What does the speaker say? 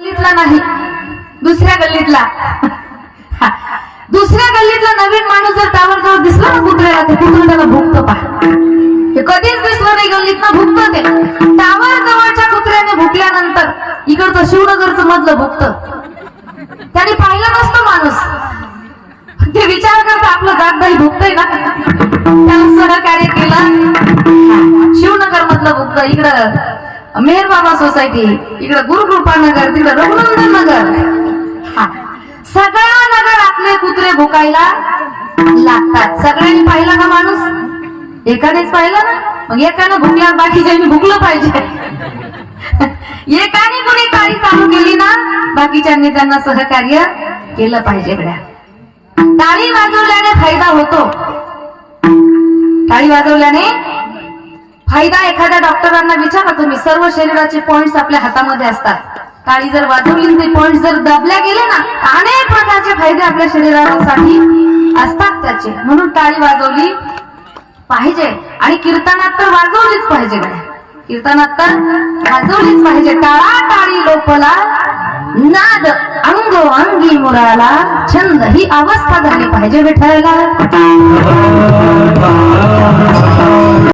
गल्लीतला नाही दुसऱ्या गल्लीतला. दुसऱ्या गल्लीतला नवीन माणूस जर त्यावर जवळ दिसला ना कुत्र्याला ते त्याला भुकतो पा हे कधीच दिसलं नाही गल्लीतनं भुकत ते. त्यावर जवळच्या कुत्र्याने भुकल्यानंतर इकडचं शिवनगरचं मधलं भुकत. त्याने पाहिलं नसतं माणूस. ते विचार करता आपलं जात नाही भुकतय ना त्याला सहकार्य केलं. शिवनगर मधलं भुकत. इकडं मेहर बाबा सोसायटी इकडं गुरुकृपा नगर तिकडं रघुनंदन नगर. हा. सगळ्या आपले कुत्रे भुकायला लागतात. सगळ्यांनी पाहिलं का माणूस? एकानेच पाहिलं ना? मग एकानं भुकल्यावर बाकीच्यांनी भुकलं पाहिजे. एकाने कोणी काही चालू केली ना बाकीच्यांनी त्यांना सहकार्य केलं पाहिजे गड्या टाळी वाजवल्याने फायदा होतो. टाळी वाजवल्याने फायदा एखाद्या डॉक्टरांना विचारा तुम्ही सर्व शरीराचे पॉइंट आपल्या हातामध्ये असतात. टाळी जर वाजवली ते पॉइंट जर दाबल्या गेले ना अनेक प्रकारचे फायदे आपल्या शरीरासाठी असतात त्याचे. म्हणून टाळी वाजवली पाहिजे आणि कीर्तनात तर वाजवलीच पाहिजे. कीर्तनात तर वाजवलीच पाहिजे. टाळा टाळी लोपला नाद अंग अंगी मुराला छंद ही अवस्था झाली पाहिजे विठ्ठला